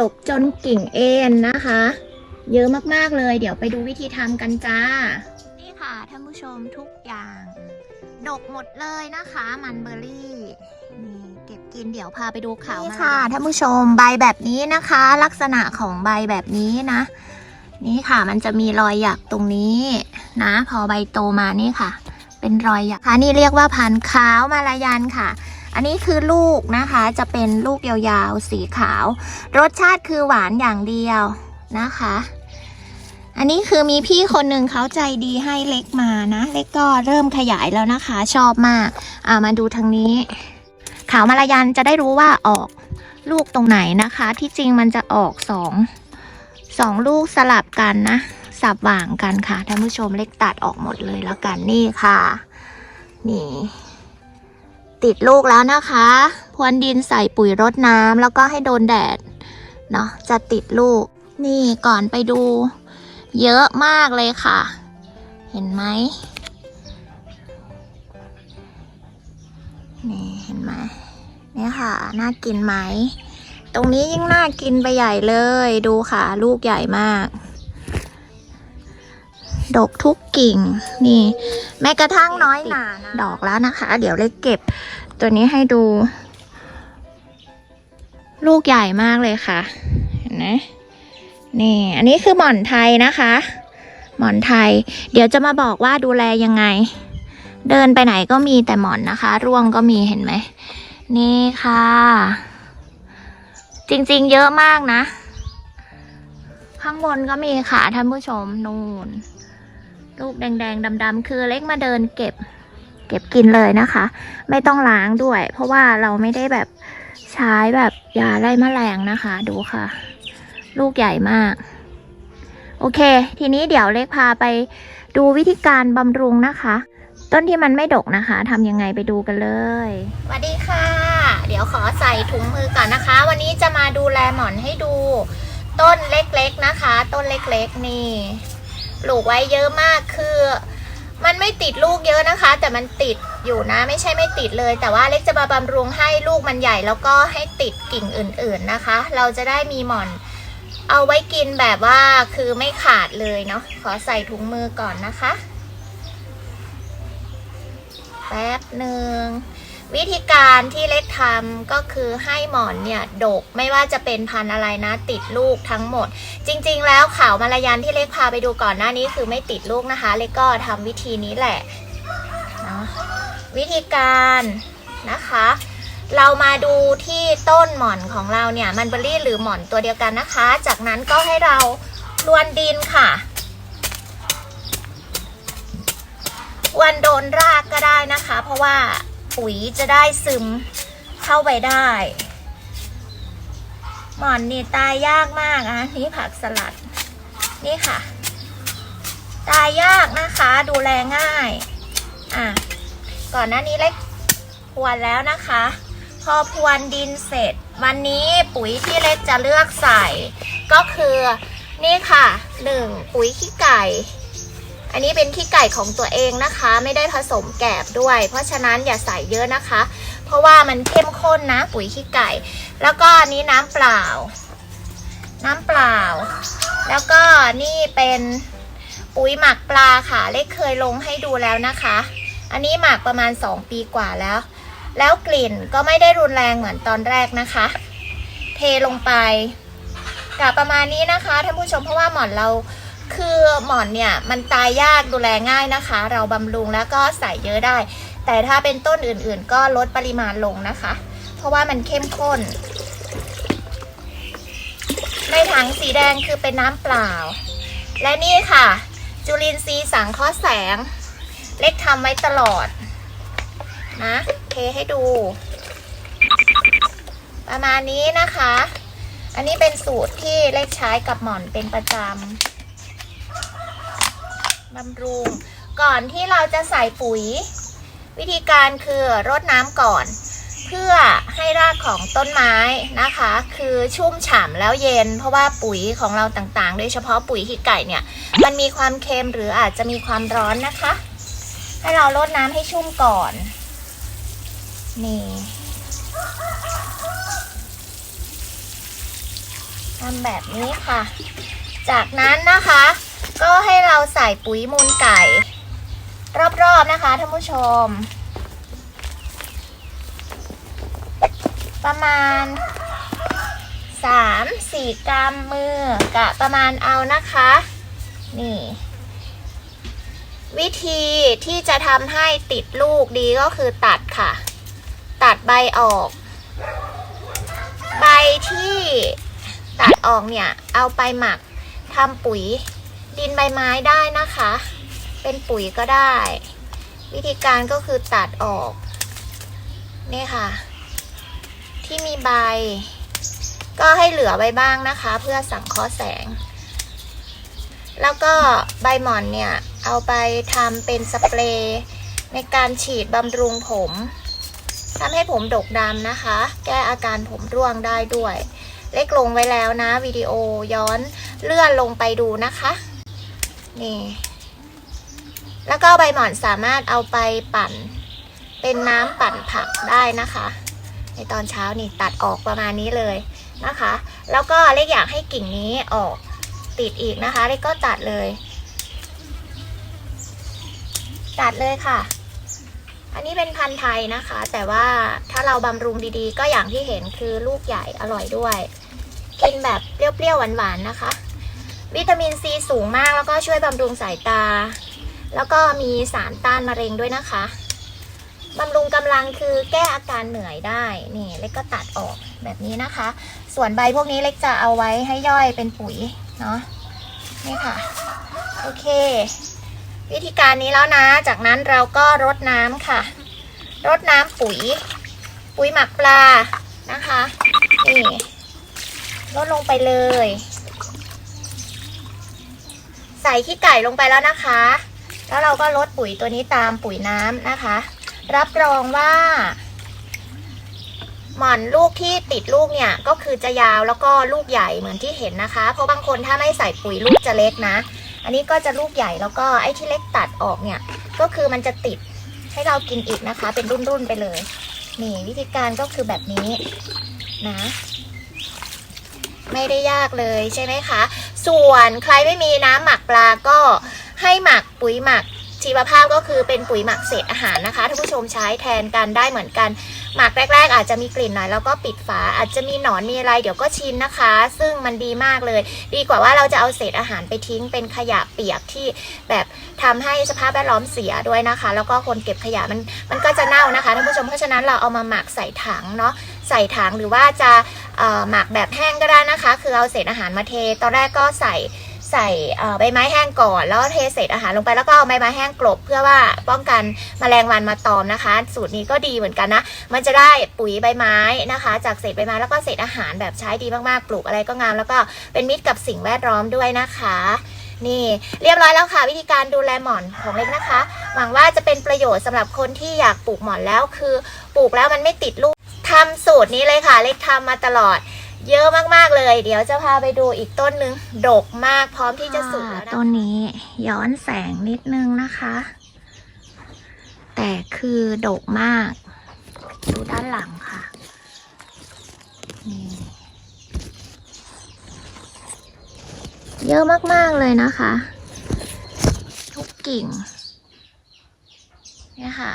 ดกจนกิ่งเอ็นนะคะ เยอะมากๆเลย เดี๋ยวไปดูวิธีทำกันจ้า นี่ค่ะท่านผู้ชมทุกอย่าง ดกหมดเลยนะคะ มันเบอร์รี่นี่เก็บกินเดี๋ยวพาไปดูเขานี่ค่ะท่านผู้ชมใบแบบนี้นะคะ ลักษณะของใบแบบนี้นะ นี่ค่ะมันจะมีรอยหยักตรงนี้นะ พอใบโตมานี่ค่ะ เป็นรอยหยักค่ะนี่เรียกว่าพันธุ์ขาวมาลายันค่ะ อันนี้คือลูกนะคะจะเป็นลูกยาวๆสีขาว รสชาติคือหวานอย่างเดียวนะคะ อันนี้คือมีพี่คนหนึ่งเขาใจดีให้เล็กมานะ เล็กก็เริ่มขยายแล้วนะคะ ชอบมากอ่ามาดูทางนี้ ขาวมาลายันจะได้รู้ว่าออกลูกตรงไหนนะคะ ที่จริงมันจะออกสองสองลูกสลับกันนะ สับหว่างกันค่ะท่านผู้ชมเล็กตัดออกหมดเลยแล้วกันนี่ค่ะ นี่ ติดลูกแล้วนะคะพรวนดินใส่ปุ๋ยรดน้ำแล้วก็ให้โดนแดดเนาะจะติดลูก นี่ก่อนไปดู เยอะมากเลยค่ะ เห็นไหมนี่เห็นไหมนี่ค่ะ น่ากินไหม ตรงนี้ยิ่งน่ากินไปใหญ่เลย ดูค่ะ ลูกใหญ่มาก ดกทุกกิ่ง นี่ แม้กระทั่งน้อยหนานะดอกแล้วนะคะ เดี๋ยวเล็กเก็บ ตัวนี้ให้ดู ลูกใหญ่มากเลยค่ะ เห็นไหมนี่ อันนี้คือหม่อนไทยนะคะ หมอนไทย เดี๋ยวจะมาบอกว่าดูแลยังไง เดินไปไหนก็มีแต่หมอนนะคะ ร่วงก็มีเห็นไหม นี่ค่ะ จริงๆเยอะมากนะ ข้างบนก็มีค่ะท่านผู้ชม นูน่นลูกแดงๆดำๆคือเล็กมาเดินเก็บ เก็บกินเลยนะคะ ไม่ต้องล้างด้วย เพราะว่าเราไม่ได้แบบใช้แบบยาไล่แมลงนะคะ ดูค่ะ ลูกใหญ่มาก โอเค ทีนี้เดี๋ยวเล็กพาไปดูวิธีการบำรุงนะคะ ต้นที่มันไม่ดกนะคะทำยังไงไปดูกันเลยสวัสดีค่ะ เดี๋ยวขอใส่ถุงมือก่อนนะคะ วันนี้จะมาดูแลหมอนให้ดู ต้นเล็กๆนะคะ ต้นเล็กๆนี่ปลูกไว้เยอะมากคือ มันไม่ติดลูกเยอะนะคะ แต่มันติดอยู่นะ ไม่ใช่ไม่ติดเลย แต่ว่าเล็กจะมาบำรุงให้ลูกมันใหญ่ แล้วก็ให้ติดกิ่งอื่น ๆนะคะ เราจะได้มีหม่อน เอาไว้กินแบบว่าคือไม่ขาดเลยเนาะขอใส่ถุงมือก่อนนะคะ แป๊บหนึ่ง วิธีการที่เล็กทำก็คือให้หมอนเนี่ยดกไม่ว่าจะเป็นพันอะไรนะ ติดลูกทั้งหมด จริงๆ แล้วข่าวมาลายันที่เล็กพาไปดูก่อนหน้านี้คือไม่ติดลูกนะคะ เล็กก็ทำวิธีนี้แหละนะวิธีการนะคะ เรามาดูที่ต้นหมอนของเราเนี่ยมันเบอรี่หรือหมอนตัวเดียวกันนะคะ จากนั้นก็ให้เรารวนดินค่ะวันโดนรากก็ได้นะคะ เพราะว่า ปุ๋ยจะได้ซึมเข้าไปได้ หม่อนนี่ตายยากมากอะนี่ผักสลัด นี่ค่ะ ตายยากนะคะ ดูแลง่าย อะ ก่อนหน้านี้เล็กพรวนแล้วนะคะ พอพรวนดินเสร็จ วันนี้ปุ๋ยที่เล็กจะเลือกใส่ ก็คือนี่ค่ะหนึ่งปุ๋ยขี้ไก่ อันนี้เป็นขี้ไก่ของตัวเองนะคะ ไม่ได้ผสมแกบด้วย เพราะฉะนั้นอย่าใส่เยอะนะคะ เพราะว่ามันเข้มข้นนะ ปุ๋ยขี้ไก่ แล้วก็อันนี้น้ำเปล่า น้ำเปล่า แล้วก็นี่เป็นปุ๋ยหมักปลาค่ะ เล็กเคยลงให้ดูแล้วนะคะ อันนี้หมักประมาณ 2 ปีกว่าแล้ว แล้วกลิ่นก็ไม่ได้รุนแรงเหมือนตอนแรกนะคะ เทลงไปกับประมาณนี้นะคะท่านผู้ชมเพราะว่าหมอนเรา คือหมอนเนี่ยมันตายยากดูแลง่ายนะคะ เราบำรุงแล้วก็ใส่เยอะได้ แต่ถ้าเป็นต้นอื่นๆ ก็ลดปริมาณลงนะคะ เพราะว่ามันเข้มข้น ในถังสีแดงคือเป็นน้ำเปล่า และนี่ค่ะ จุลินทรีย์สังเคราะห์แสง เล็กทำไว้ตลอดนะเทให้ดู ประมาณนี้นะคะ อันนี้เป็นสูตรที่เล็กใช้กับหมอนเป็นประจำ บำรุง ก่อนที่เราจะใส่ปุ๋ย วิธีการคือรดน้ำก่อน เพื่อให้รากของต้นไม้นะคะ คือชุ่มฉ่ำแล้วเย็น เพราะว่าปุ๋ยของเราต่างๆ โดยเฉพาะปุ๋ยขี้ไก่เนี่ย มันมีความเค็มหรืออาจจะมีความร้อนนะคะ ให้เรารดน้ำให้ชุ่มก่อน นี่ทำแบบนี้ค่ะ จากนั้นนะคะ ก็ให้เราใส่ปุ๋ยมูลไก่ รอบๆนะคะท่านผู้ชม ประมาณ3-4กรัมมือกะประมาณเอานะคะ นี่ วิธีที่จะทำให้ติดลูกดีก็คือตัดค่ะ ตัดใบออก ใบที่ตัดออกเนี่ย เอาไปหมักทำปุ๋ย ดินใบไม้ได้นะคะ เป็นปุ๋ยก็ได้ วิธีการก็คือตัดออก นี่ค่ะ ที่มีใบ ก็ให้เหลือไว้บ้างนะคะ เพื่อสังเคราะห์แสง แล้วก็ใบหม่อนเนี่ย เอาไปทำเป็นสเปรย์ในการฉีดบำรุงผมทำให้ผมดกดำนะคะ แก้อาการผมร่วงได้ด้วย เล็กลงไว้แล้วนะ วิดีโอย้อนเลื่อนลงไปดูนะคะ นี่ แล้วก็ใบหมอนสามารถเอาไปปั่น เป็นน้ำปั่นผักได้นะคะ ในตอนเช้านี่ตัดออกประมาณนี้เลยนะคะ แล้วก็เล็กอยากให้กิ่งนี้ออกติดอีกนะคะ เล็กก็ตัดเลย ตัดเลยค่ะ อันนี้เป็นพันธุ์ไทยนะคะ แต่ว่าถ้าเราบำรุงดีๆ ก็อย่างที่เห็นคือลูกใหญ่อร่อยด้วย กินแบบเปรี้ยวๆหวานๆนะคะ วิตามินซีสูงมากแล้วก็ช่วยบำรุงสายตา แล้วก็มีสารต้านมะเร็งด้วยนะคะบำรุงกำลังคือแก้อาการเหนื่อยได้นี่เล็กก็ตัดออกแบบนี้นะคะ ส่วนใบพวกนี้เล็กจะเอาไว้ให้ย่อยเป็นปุ๋ยเนาะนี่ค่ะโอเค วิธีการนี้แล้วนะ จากนั้นเราก็รดน้ำค่ะ รดน้ำปุ๋ย ปุ๋ยหมักปลานะคะนี่ลดลงไปเลย ใส่ขี้ไก่ลงไปแล้วนะคะ แล้วเราก็ลดปุ๋ยตัวนี้ตามปุ๋ยน้ำนะคะ รับรองว่า หม่อนลูกที่ติดลูกเนี่ยก็คือจะยาวแล้วก็ลูกใหญ่เหมือนที่เห็นนะคะ เพราะบางคนถ้าไม่ใส่ปุ๋ยลูกจะเล็กนะ อันนี้ก็จะลูกใหญ่แล้วก็ไอ้ที่เล็กตัดออกเนี่ย ก็คือมันจะติดให้เรากินอีกนะคะ เป็นรุ่นๆไปเลย นี่วิธีการก็คือแบบนี้นะ ไม่ได้ยากเลยใช่ไหมคะ ส่วนใครไม่มีน้ำหมักปลาก็ให้หมักปุ๋ยหมักชีวภาพก็คือเป็นปุ๋ยหมักเศษอาหารนะคะท่านผู้ชมใช้แทนกันได้เหมือนกัน หมักแรก ๆ อาจจะมีกลิ่นหน่อยแล้วก็ปิดฝา อาจจะมีหนอนมีอะไรเดี๋ยวก็ชินนะคะ ซึ่งมันดีมากเลย ดีกว่าว่าเราจะเอาเศษอาหารไปทิ้งเป็นขยะเปียกที่แบบทำให้สภาพแวดล้อมเสียด้วยนะคะ แล้วก็คนเก็บขยะมันมันก็จะเน่านะคะท่านผู้ชมเพราะฉะนั้นเราเอามาหมักใส่ถังเนาะใส่ถังหรือว่าจะหมักแบบแห้งก็ได้นะคะ คือเอาเศษอาหารมาเท ตอนแรกก็ใส่ ใส่ใบไม้แห้งก่อน แล้วเทเศษอาหารลงไปแล้วก็เอาใบไม้แห้งกลบ เพื่อว่าป้องกันแมลงวันมาตอมนะคะ สูตรนี้ก็ดีเหมือนกันนะ มันจะได้ปุ๋ยใบไม้นะคะ จากเศษใบไม้แล้วก็เศษอาหารแบบใช้ดีมากๆ ปลูกอะไรก็งาม แล้วก็เป็นมิตรกับสิ่งแวดล้อมด้วยนะคะนี่เรียบร้อยแล้วค่ะ วิธีการดูแลหมอนของเล็กนะคะ หวังว่าจะเป็นประโยชน์สำหรับคนที่อยากปลูกหมอนแล้วคือ ปลูกแล้วมันไม่ติดลูกทำสูตรนี้เลยค่ะ เล็กทำมาตลอด เยอะมากๆเลย เดี๋ยวจะพาไปดูอีกต้นหนึ่งดกมากพร้อมที่จะสุกแล้วนะต้นนี้ย้อนแสงนิดนึงนะคะ แต่คือดกมาก ดูด้านหลังค่ะนี่เยอะมาก ๆ เลยนะคะ ทุกกิ่ง เนี่ยค่ะ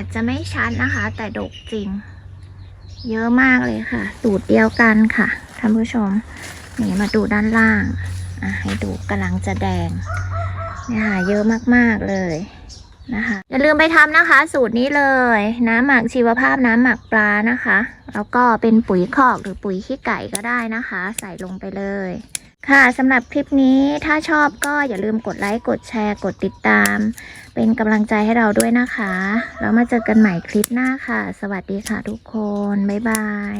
อาจจะไม่ชัดนะคะ แต่ดกจริง เยอะมากเลยค่ะสูตรเดียวกันค่ะท่านผู้ชม นี่มาดูด้านล่างอะให้ดูกำลังจะแดงเนี่ยค่ะเยอะมากๆเลยนะคะอย่าลืมไปทำนะคะ สูตรนี้เลยน้ำหมักชีวภาพน้ำหมักปลานะคะ แล้วก็เป็นปุ๋ยคอกหรือปุ๋ยขี้ไก่ก็ได้นะคะ ใส่ลงไปเลย ค่ะสำหรับคลิปนี้ถ้าชอบก็อย่าลืมกดไลค์กดแชร์ กดติดตาม เป็นกำลังใจให้เราด้วยนะคะ แล้วมาเจอกันใหม่คลิปหน้าค่ะ สวัสดีค่ะทุกคน บ๊ายบาย